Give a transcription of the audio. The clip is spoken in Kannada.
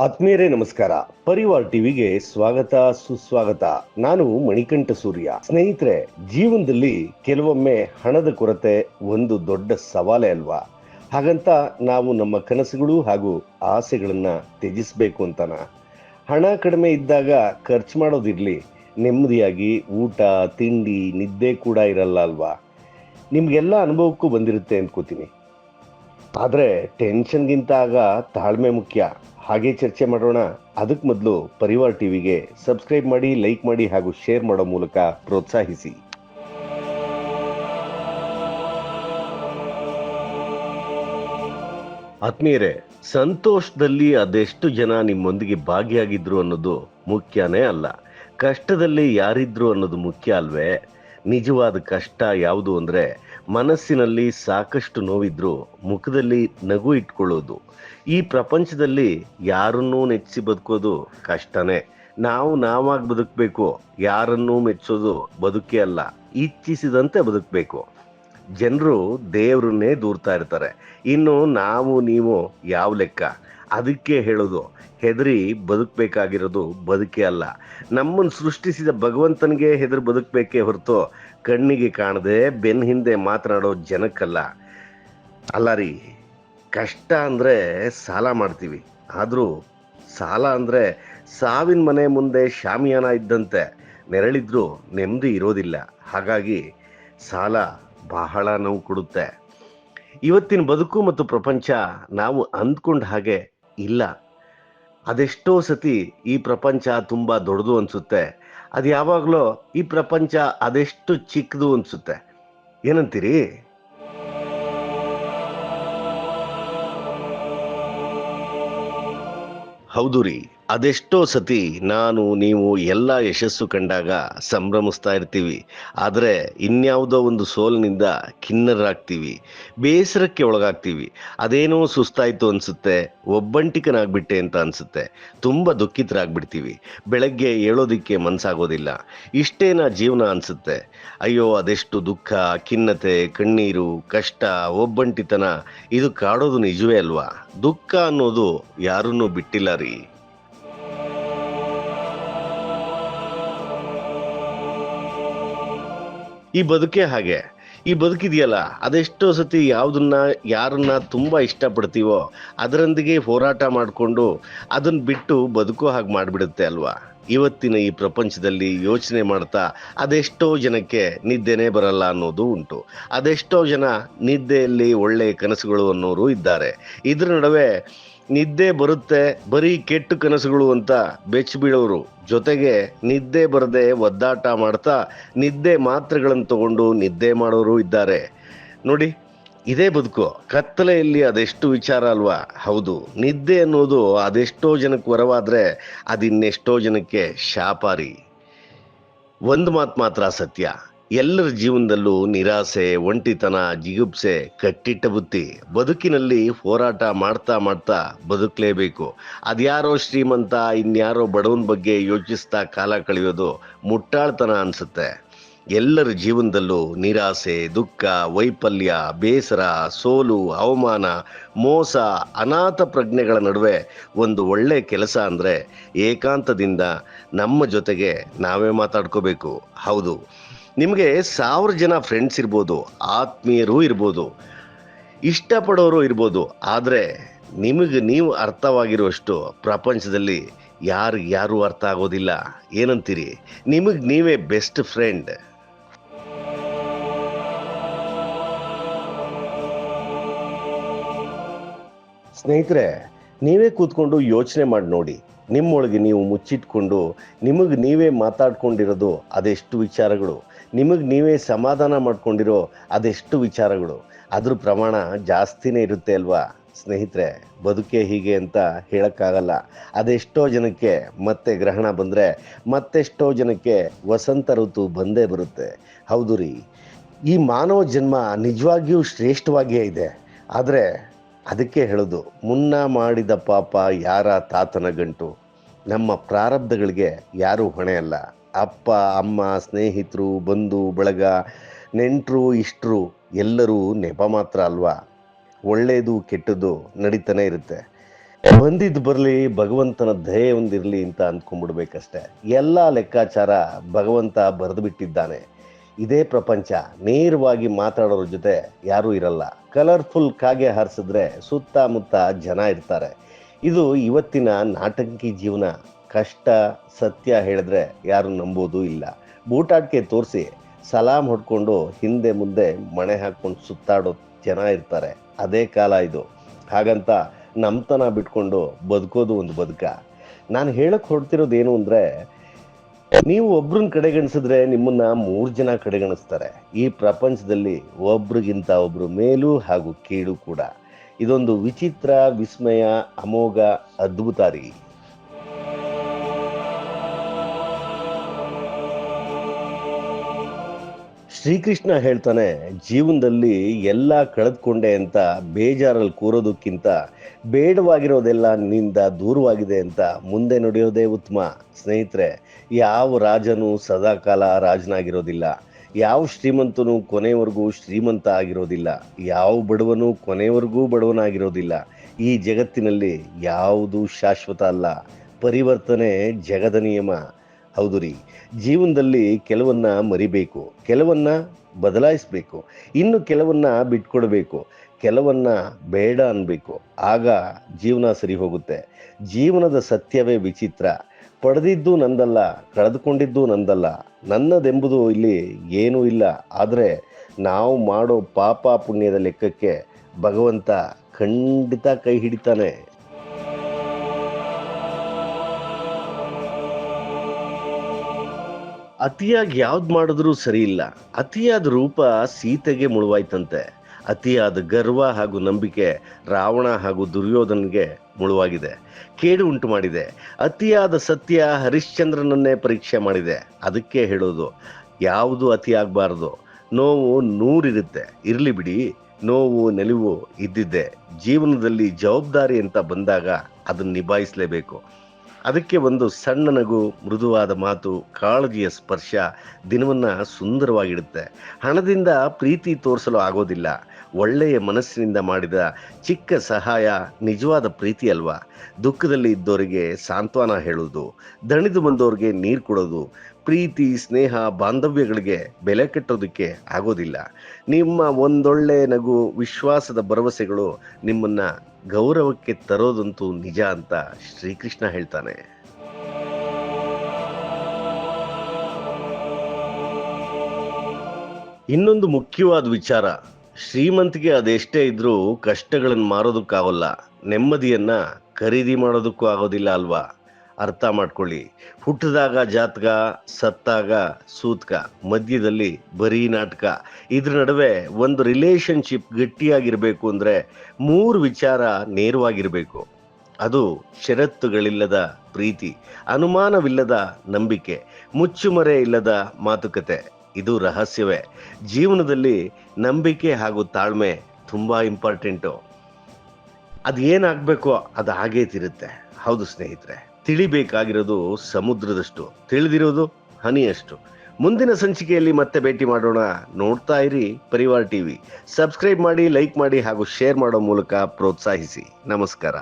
ಆತ್ಮೀಯರೇ ನಮಸ್ಕಾರ. ಪರಿವಾರ್ ಟಿವಿಗೆ ಸ್ವಾಗತ, ಸುಸ್ವಾಗತ. ನಾನು ಮಣಿಕಂಠ ಸೂರ್ಯ. ಸ್ನೇಹಿತರೆ, ಜೀವನದಲ್ಲಿ ಕೆಲವೊಮ್ಮೆ ಹಣದ ಕೊರತೆ ಒಂದು ದೊಡ್ಡ ಸವಾಲೇ ಅಲ್ವಾ? ಹಾಗಂತ ನಾವು ನಮ್ಮ ಕನಸುಗಳು ಹಾಗೂ ಆಸೆಗಳನ್ನ ತ್ಯಜಿಸಬೇಕು ಅಂತನ. ಹಣ ಕಡಿಮೆ ಇದ್ದಾಗ ಖರ್ಚು ಮಾಡೋದಿರಲಿ. ನೆಮ್ಮದಿಯಾಗಿ ಊಟ, ತಿಂಡಿ, ನಿದ್ದೆ ಕೂಡ ಇರಲ್ಲ ಅಲ್ವಾ? ನಿಮ್ಗೆಲ್ಲ ಅನುಭವಕ್ಕೂ ಬಂದಿರುತ್ತೆ ಅಂದ್ಕೋತೀನಿ ಆದರೆ ಟೆನ್ಷನ್ಗಿಂತ ಆಗ ತಾಳ್ಮೆ ಮುಖ್ಯ. ಹಾಗೆ ಚರ್ಚೆ ಮಾಡೋಣ. ಅದಕ್ಕೆ ಮೊದಲು ಪರಿವಾರ್ ಟಿವಿಗೆ ಸಬ್ಸ್ಕ್ರೈಬ್ ಮಾಡಿ, ಲೈಕ್ ಮಾಡಿ ಹಾಗೂ ಶೇರ್ ಮಾಡೋ ಮೂಲಕ ಪ್ರೋತ್ಸಾಹಿಸಿ. ಆತ್ಮೀಯರೇ, ಸಂತೋಷದಲ್ಲಿ ಅದೆಷ್ಟು ಜನ ನಿಮ್ಮೊಂದಿಗೆ ಭಾಗಿಯಾಗಿದ್ರು ಅನ್ನೋದು ಮುಖ್ಯನೇ ಅಲ್ಲ. ಕಷ್ಟದಲ್ಲಿ ಯಾರಿದ್ರು ಅನ್ನೋದು ಮುಖ್ಯ ಅಲ್ವೇ? ನಿಜವಾದ ಕಷ್ಟ ಯಾವುದು ಅಂದರೆ ಮನಸ್ಸಿನಲ್ಲಿ ಸಾಕಷ್ಟು ನೋವಿದ್ರೂ ಮುಖದಲ್ಲಿ ನಗು ಇಟ್ಕೊಳ್ಳೋದು. ಈ ಪ್ರಪಂಚದಲ್ಲಿ ಯಾರನ್ನೂ ನೆಚ್ಚಿಸಿ ಬದುಕೋದು ಕಷ್ಟನೇ. ನಾವು ನಾವಾಗಿ ಬದುಕಬೇಕು, ಯಾರನ್ನೂ ಮೆಚ್ಚೋದು ಬದುಕೇ ಅಲ್ಲ, ಇಚ್ಛಿಸಿದಂತೆ ಬದುಕಬೇಕು. ಜನರು ದೇವರನ್ನೇ ದೂರ್ತಾ ಇರ್ತಾರೆ. ಇನ್ನು ನಾವು, ನೀವು ಯಾವ ಲೆಕ್ಕ? ಅದಕ್ಕೆ ಹೇಳೋದು, ಹೆದರಿ ಬದುಕಬೇಕಾಗಿರೋದು ಬದುಕೇ ಅಲ್ಲ. ನಮ್ಮನ್ನು ಸೃಷ್ಟಿಸಿದ ಭಗವಂತನಿಗೆ ಹೆದರಿ ಬದುಕಬೇಕೇ ಹೊರತು ಕಣ್ಣಿಗೆ ಕಾಣದೆ ಬೆನ್ನ ಹಿಂದೆ ಮಾತನಾಡೋ ಜನಕ್ಕಲ್ಲ. ಅಲ್ಲ ರೀ ಕಷ್ಟ ಅಂದರೆ ಸಾಲ ಮಾಡ್ತೀವಿ. ಆದರೂ ಸಾಲ ಅಂದರೆ ಸಾವಿನ ಮನೆ ಮುಂದೆ ಶಾಮಿಯಾನ ಇದ್ದಂತೆ ನೆರಳಿದ್ರೂ ನೆಮ್ಮದಿ ಇರೋದಿಲ್ಲ. ಹಾಗಾಗಿ ಸಾಲ ಬಹಳ ನೋವು ಕೊಡುತ್ತೆ. ಇವತ್ತಿನ ಬದುಕು ಮತ್ತು ಪ್ರಪಂಚ ನಾವು ಅಂದ್ಕೊಂಡ ಹಾಗೆ ಇಲ್ಲ. ಅದೆಷ್ಟೋ ಸತಿ ಈ ಪ್ರಪಂಚ ತುಂಬ ದೊಡ್ಡದು ಅನ್ಸುತ್ತೆ. ಅದು ಯಾವಾಗಲೂ ಈ ಪ್ರಪಂಚ ಅದೆಷ್ಟು ಚಿಕ್ಕದು ಅನ್ಸುತ್ತೆ. ಏನಂತೀರಿ? ಹೌದು ರೀ. ಅದೆಷ್ಟೋ ಸತಿ ನಾನು, ನೀವು ಎಲ್ಲ ಯಶಸ್ಸು ಕಂಡಾಗ ಸಂಭ್ರಮಿಸ್ತಾ ಇರ್ತೀವಿ. ಆದರೆ ಇನ್ಯಾವುದೋ ಒಂದು ಸೋಲಿನಿಂದ ಖಿನ್ನರಾಗ್ತೀವಿ, ಬೇಸರಕ್ಕೆ ಒಳಗಾಗ್ತೀವಿ. ಅದೇನೋ ಸುಸ್ತಾಯಿತು ಅನಿಸುತ್ತೆ, ಒಬ್ಬಂಟಿಕನಾಗ್ಬಿಟ್ಟೆ ಅಂತ ಅನ್ಸುತ್ತೆ. ತುಂಬ ದುಃಖಿತರಾಗ್ಬಿಡ್ತೀವಿ. ಬೆಳಗ್ಗೆ ಹೇಳೋದಿಕ್ಕೆ ಮನಸ್ಸಾಗೋದಿಲ್ಲ ಇಷ್ಟೇನಾ ಜೀವನ ಅನ್ಸುತ್ತೆ. ಅಯ್ಯೋ, ಅದೆಷ್ಟು ದುಃಖ, ಖಿನ್ನತೆ, ಕಣ್ಣೀರು, ಕಷ್ಟ, ಒಬ್ಬಂಟಿತನ. ಇದು ಕಾಡೋದು ನಿಜವೇ ಅಲ್ವಾ? ದುಃಖ ಅನ್ನೋದು ಯಾರನ್ನೂ ಬಿಟ್ಟಿಲ್ಲ ರೀ. ಈ ಬದುಕೇ ಹಾಗೆ. ಈ ಬದುಕಿದೆಯಲ್ಲ, ಅದೆಷ್ಟೋ ಸತಿ ಯಾವುದನ್ನ, ಯಾರನ್ನ ತುಂಬ ಇಷ್ಟಪಡ್ತೀವೋ, ಅದರೊಂದಿಗೆ ಹೋರಾಟ ಮಾಡಿಕೊಂಡು ಅದನ್ನ ಬಿಟ್ಟು ಬದುಕೋ ಹಾಗೆ ಮಾಡಿಬಿಡುತ್ತೆ ಅಲ್ವಾ? ಇವತ್ತಿನ ಈ ಪ್ರಪಂಚದಲ್ಲಿ ಯೋಚನೆ ಮಾಡ್ತಾ, ಅದೆಷ್ಟೋ ಜನಕ್ಕೆ ನಿದ್ದೆನೇ ಬರಲ್ಲ ಅನ್ನೋದು ಉಂಟು. ಅದೆಷ್ಟೋ ಜನ ನಿದ್ದೆಯಲ್ಲಿ ಒಳ್ಳೆಯ ಕನಸುಗಳು ಅನ್ನೋರು ಇದ್ದಾರೆ. ಇದ್ರ ನಡುವೆ ನಿದ್ದೆ ಬರುತ್ತೆ, ಬರೀ ಕೆಟ್ಟು ಕನಸುಗಳು ಅಂತ ಬೆಚ್ಚ ಬೀಳೋರು ಜೊತೆಗೆ ನಿದ್ದೆ ಬರದೆ ಒದ್ದಾಟ ಮಾಡ್ತಾ ನಿದ್ದೆ ಮಾತ್ರೆಗಳನ್ನು ತಗೊಂಡು ನಿದ್ದೆ ಮಾಡೋರು ಇದ್ದಾರೆ. ನೋಡಿ, ಇದೇ ಬದುಕು. ಕತ್ತಲೆಯಲ್ಲಿ ಅದೆಷ್ಟು ವಿಚಾರ ಅಲ್ವಾ? ಹೌದು, ನಿದ್ದೆ ಅನ್ನೋದು ಅದೆಷ್ಟೋ ಜನಕ್ಕೆ ವರವಾದರೆ ಅದಿನ್ನೆಷ್ಟೋ ಜನಕ್ಕೆ ಶಾಪಾರಿ. ಒಂದು ಮಾತು ಮಾತ್ರ ಸತ್ಯ. ಎಲ್ಲರ ಜೀವನದಲ್ಲೂ ನಿರಾಸೆ, ಒಂಟಿತನ, ಜಿಗುಪ್ಸೆ, ಕಟ್ಟಿಟ್ಟ ಬುತ್ತಿ ಬದುಕಿನಲ್ಲಿ ಹೋರಾಟ ಮಾಡ್ತಾ ಮಾಡ್ತಾ ಬದುಕಲೇಬೇಕು. ಅದ್ಯಾರೋ ಶ್ರೀಮಂತ, ಇನ್ಯಾರೋ ಬಡವನ ಬಗ್ಗೆ ಯೋಚಿಸ್ತಾ ಕಾಲ ಕಳೆಯೋದು ಮುಟ್ಟಾಳ್ತನ ಅನ್ಸುತ್ತೆ. ಎಲ್ಲರ ಜೀವನದಲ್ಲೂ ನಿರಾಸೆ, ದುಃಖ, ವೈಫಲ್ಯ, ಬೇಸರ, ಸೋಲು, ಅವಮಾನ, ಮೋಸ, ಅನಾಥ ಪ್ರಜ್ಞೆಗಳ ನಡುವೆ ಒಂದು ಒಳ್ಳೆ ಕೆಲಸ ಅಂದರೆ ಏಕಾಂತದಿಂದ ನಮ್ಮ ಜೊತೆಗೆ ನಾವೇ ಮಾತಾಡ್ಕೋಬೇಕು. ಹೌದು. ನಿಮಗೆ ಸಾವಿರ ಜನ ಫ್ರೆಂಡ್ಸ್ ಇರ್ಬೋದು, ಆತ್ಮೀಯರು ಇರ್ಬೋದು, ಇಷ್ಟಪಡೋರು ಇರ್ಬೋದು, ಆದರೆ ನಿಮಗೆ ನೀವು ಅರ್ಥವಾಗಿರುವಷ್ಟು ಪ್ರಪಂಚದಲ್ಲಿ ಯಾರು ಯಾರು ಅರ್ಥ ಆಗೋದಿಲ್ಲ. ಏನಂತೀರಿ? ನಿಮಗೆ ನೀವೇ ಬೆಸ್ಟ್ ಫ್ರೆಂಡ್ ಸ್ನೇಹಿತರೆ, ನೀವೇ ಕೂತ್ಕೊಂಡು ಯೋಚನೆ ಮಾಡಿ ನೋಡಿ. ನಿಮ್ಮೊಳಗೆ ನೀವು ಮುಚ್ಚಿಟ್ಕೊಂಡು, ನಿಮಗೆ ನೀವೇ ಮಾತಾಡ್ಕೊಂಡಿರೋದು ಅದೆಷ್ಟು ವಿಚಾರಗಳು? ನಿಮಗೆ ನೀವೇ ಸಮಾಧಾನ ಮಾಡ್ಕೊಂಡಿರೋ ಅದೆಷ್ಟು ವಿಚಾರಗಳು? ಅದ್ರ ಪ್ರಮಾಣ ಜಾಸ್ತಿನೇ ಇರುತ್ತೆ ಅಲ್ವಾ? ಸ್ನೇಹಿತರೆ, ಬದುಕೆ ಹೀಗೆ ಅಂತ ಹೇಳೋಕ್ಕಾಗಲ್ಲ. ಅದೆಷ್ಟೋ ಜನಕ್ಕೆ ಮತ್ತೆ ಗ್ರಹಣ ಬಂದರೆ ಮತ್ತೆಷ್ಟೋ ಜನಕ್ಕೆ ವಸಂತ ಋತು ಬಂದೇ ಬರುತ್ತೆ. ಹೌದು ರೀ. ಈ ಮಾನವ ಜನ್ಮ ನಿಜವಾಗಿಯೂ ಶ್ರೇಷ್ಠವಾಗಿಯೇ ಇದೆ. ಆದರೆ ಅದಕ್ಕೆ ಹೇಳೋದು, ಮುನ್ನ ಮಾಡಿದ ಪಾಪ ಯಾರ ತಾತನ ಗಂಟು? ನಮ್ಮ ಪ್ರಾರಬ್ಧಗಳಿಗೆ ಯಾರೂ ಹೊಣೆ ಅಲ್ಲ ಅಪ್ಪ, ಅಮ್ಮ, ಸ್ನೇಹಿತರು, ಬಂಧು, ಬಳಗ, ನೆಂಟರು, ಇಷ್ಟರು ಎಲ್ಲರೂ ನೆಪ ಮಾತ್ರ ಅಲ್ವಾ? ಒಳ್ಳೆಯದು ಕೆಟ್ಟದ್ದು ನಡೀತಾನೆ ಇರುತ್ತೆ. ಬಂದಿದ್ದು ಬರಲಿ, ಭಗವಂತನ ದಯೆ ಒಂದಿರಲಿ ಅಂತ ಅಂದ್ಕೊಂಡ್ಬಿಡ್ಬೇಕಷ್ಟೆ ಎಲ್ಲ ಲೆಕ್ಕಾಚಾರ ಭಗವಂತ ಬರೆದು ಬಿಟ್ಟಿದ್ದಾನೆ. ಇದೇ ಪ್ರಪಂಚ, ನೇರವಾಗಿ ಮಾತಾಡೋರ ಜೊತೆ ಯಾರೂ ಇರಲ್ಲ. ಕಲರ್ಫುಲ್ ಕಾಗೆ ಹಾರಿಸಿದ್ರೆ ಸುತ್ತಮುತ್ತ ಜನ ಇರ್ತಾರೆ. ಇದು ಇವತ್ತಿನ ನಾಟಂಕಿ ಜೀವನ. ಕಷ್ಟ ಸತ್ಯ ಹೇಳಿದ್ರೆ ಯಾರು ನಂಬೋದು ಇಲ್ಲ. ಬೂಟಾಟಿಕೆ ತೋರಿಸಿ ಸಲಾಮ್ ಹೊಡ್ಕೊಂಡು ಹಿಂದೆ ಮುಂದೆ ಮಣೆ ಹಾಕ್ಕೊಂಡು ಸುತ್ತಾಡೋ ಜನ ಇರ್ತಾರೆ. ಅದೇ ಕಾಲ ಇದು. ಹಾಗಂತ ನಮ್ತನ ಬಿಟ್ಕೊಂಡು ಬದುಕೋದು ಒಂದು ಬದುಕ. ನಾನು ಹೇಳಕ್ ಹೊರಡ್ತಿರೋದು ಏನು ಅಂದ್ರೆ, ನೀವು ಒಬ್ರನ್ನ ಕಡೆಗಣಿಸಿದ್ರೆ ನಿಮ್ಮನ್ನ ಮೂರು ಜನ ಕಡೆಗಣಿಸ್ತಾರೆ. ಈ ಪ್ರಪಂಚದಲ್ಲಿ ಒಬ್ರಿಗಿಂತ ಒಬ್ರು ಮೇಲು ಹಾಗೂ ಕೀಳು ಕೂಡ. ಇದೊಂದು ವಿಚಿತ್ರ, ವಿಸ್ಮಯ, ಅಮೋಘ, ಅದ್ಭುತ ಶ್ರೀಕೃಷ್ಣ ಹೇಳ್ತಾನೆ, ಜೀವನದಲ್ಲಿ ಎಲ್ಲ ಕಳೆದ್ಕೊಂಡೆ ಅಂತ ಬೇಜಾರಲ್ಲಿ ಕೂರೋದಕ್ಕಿಂತ ಬೇಡವಾಗಿರೋದೆಲ್ಲ ನಿಂದ ದೂರವಾಗಿದೆ ಅಂತ ಮುಂದೆ ನಡೆಯೋದೇ ಉತ್ತಮ. ಸ್ನೇಹಿತರೆ, ಯಾವ ರಾಜನು ಸದಾಕಾಲ ರಾಜನಾಗಿರೋದಿಲ್ಲ. ಯಾವ ಶ್ರೀಮಂತನು ಕೊನೆವರೆಗೂ ಶ್ರೀಮಂತ ಆಗಿರೋದಿಲ್ಲ. ಯಾವ ಬಡವನು ಕೊನೆವರೆಗೂ ಬಡವನಾಗಿರೋದಿಲ್ಲ. ಈ ಜಗತ್ತಿನಲ್ಲಿ ಯಾವುದು ಶಾಶ್ವತ ಅಲ್ಲ. ಪರಿವರ್ತನೆ ಜಗದ ನಿಯಮ. ಹೌದು ರೀ. ಜೀವನದಲ್ಲಿ ಕೆಲವನ್ನ ಮರಿಬೇಕು, ಕೆಲವನ್ನ ಬದಲಾಯಿಸಬೇಕು, ಇನ್ನು ಕೆಲವನ್ನ ಬಿಟ್ಕೊಡ್ಬೇಕು, ಕೆಲವನ್ನ ಬೇಡ ಅನ್ಬೇಕು. ಆಗ ಜೀವನ ಸರಿ ಹೋಗುತ್ತೆ. ಜೀವನದ ಸತ್ಯವೇ ವಿಚಿತ್ರ. ಪಡೆದಿದ್ದು ನಂದಲ್ಲ, ಕಳೆದುಕೊಂಡಿದ್ದು ನಂದಲ್ಲ. ನನ್ನದೆಂಬುದು ಇಲ್ಲಿ ಏನೂ ಇಲ್ಲ. ಆದರೆ ನಾವು ಮಾಡೋ ಪಾಪ ಪುಣ್ಯದ ಲೆಕ್ಕಕ್ಕೆ ಭಗವಂತ ಖಂಡಿತ ಕೈ ಹಿಡಿತಾನೆ. ಅತಿಯಾಗಿ ಯಾವ್ದು ಮಾಡಿದ್ರೂ ಸರಿ ಇಲ್ಲ. ಅತಿಯಾದ ರೂಪ ಸೀತೆಗೆ ಮುಳುವಾಯ್ತಂತೆ. ಅತಿಯಾದ ಗರ್ವ ಹಾಗೂ ನಂಬಿಕೆ ರಾವಣ ಹಾಗೂ ದುರ್ಯೋಧನ್ಗೆ ಮುಳುವಾಗಿದೆ. ಕೇಡು ಉಂಟು ಮಾಡಿದೆ. ಅತಿಯಾದ ಸತ್ಯ ಹರಿಶ್ಚಂದ್ರನನ್ನೇ ಪರೀಕ್ಷೆ ಮಾಡಿದೆ. ಅದಕ್ಕೆ ಹೇಳೋದು, ಯಾವುದು ಅತಿ ಆಗಬಾರ್ದು? ನೋವು ನೂರಿರುತ್ತೆ. ಇರಲಿ ಬಿಡಿ. ನೋವು ನೆಲುವು ಇದ್ದಿದ್ದೆ. ಜೀವನದಲ್ಲಿ ಜವಾಬ್ದಾರಿ ಅಂತ ಬಂದಾಗ ಅದನ್ನು ನಿಭಾಯಿಸಲೇಬೇಕು. ಅದಕ್ಕೆ ಒಂದು ಸಣ್ಣ ನಗು, ಮೃದುವಾದ ಮಾತು, ಕಾಳಜಿಯ ಸ್ಪರ್ಶ ದಿನವನ್ನು ಸುಂದರವಾಗಿಡುತ್ತೆ. ಹಣದಿಂದ ಪ್ರೀತಿ ತೋರಿಸಲು ಆಗೋದಿಲ್ಲ. ಒಳ್ಳೆಯ ಮನಸ್ಸಿನಿಂದ ಮಾಡಿದ ಚಿಕ್ಕ ಸಹಾಯ ನಿಜವಾದ ಪ್ರೀತಿ ಅಲ್ವಾ? ದುಃಖದಲ್ಲಿ ಇದ್ದವರಿಗೆ ಸಾಂತ್ವನ ಹೇಳೋದು ದಣಿದು ಬಂದವರಿಗೆ ನೀರು ಕೊಡೋದು, ಪ್ರೀತಿ, ಸ್ನೇಹ, ಬಾಂಧವ್ಯಗಳಿಗೆ ಬೆಲೆ ಕಟ್ಟೋದಕ್ಕೆ ಆಗೋದಿಲ್ಲ. ನಿಮ್ಮ ಒಂದೊಳ್ಳೆ ನಗು, ವಿಶ್ವಾಸದ ಭರವಸೆಗಳು ನಿಮ್ಮನ್ನ ಗೌರವಕ್ಕೆ ತರೋದಂತೂ ನಿಜ ಅಂತ ಶ್ರೀಕೃಷ್ಣ ಹೇಳ್ತಾನೆ. ಇನ್ನೊಂದು ಮುಖ್ಯವಾದ ವಿಚಾರ, ಶ್ರೀಮಂತಿಗೆ ಅದೆಷ್ಟೇ ಇದ್ರೂ ಕಷ್ಟಗಳನ್ನು ಮಾರೋದಕ್ಕಾಗಲ್ಲ. ನೆಮ್ಮದಿಯನ್ನ ಖರೀದಿ ಮಾಡೋದಕ್ಕೂ ಆಗೋದಿಲ್ಲ ಅಲ್ವಾ? ಅರ್ಥ ಮಾಡ್ಕೊಳ್ಳಿ. ಹುಟ್ಟಿದಾಗ ಜಾತಕ, ಸತ್ತಾಗ ಸೂತ್ಕ, ಮಧ್ಯದಲ್ಲಿ ಬರೀ ನಾಟಕ. ಇದ್ರ ನಡುವೆ ಒಂದು ರಿಲೇಶನ್ಶಿಪ್ ಗಟ್ಟಿಯಾಗಿರಬೇಕು ಅಂದರೆ ಮೂರು ವಿಚಾರ ನೇರವಾಗಿರಬೇಕು. ಅದು ಷರತ್ತುಗಳಿಲ್ಲದ ಪ್ರೀತಿ, ಅನುಮಾನವಿಲ್ಲದ ನಂಬಿಕೆ, ಮುಚ್ಚುಮರೆ ಇಲ್ಲದ ಮಾತುಕತೆ. ಇದು ರಹಸ್ಯವೇ. ಜೀವನದಲ್ಲಿ ನಂಬಿಕೆ ಹಾಗೂ ತಾಳ್ಮೆ ತುಂಬ ಇಂಪಾರ್ಟೆಂಟು ಅದು ಏನಾಗಬೇಕೋ ಅದು ಹಾಗೇ ತಿರುತ್ತೆ. ಹೌದು ಸ್ನೇಹಿತರೆ. ತಿಳಿಬೇಕಾಗಿರೋದು ಸಮುದ್ರದಷ್ಟು. ತಿಳಿದಿರೋದು ಹನಿಯಷ್ಟು. ಮುಂದಿನ ಸಂಚಿಕೆಯಲ್ಲಿ ಮತ್ತೆ ಭೇಟಿ ಮಾಡೋಣ. ನೋಡ್ತಾ ಇರಿ ಪರಿವಾರ್ ಟಿವಿ. ಸಬ್ಸ್ಕ್ರೈಬ್ ಮಾಡಿ, ಲೈಕ್ ಮಾಡಿ ಹಾಗೂ ಶೇರ್ ಮಾಡೋ ಮೂಲಕ ಪ್ರೋತ್ಸಾಹಿಸಿ. ನಮಸ್ಕಾರ.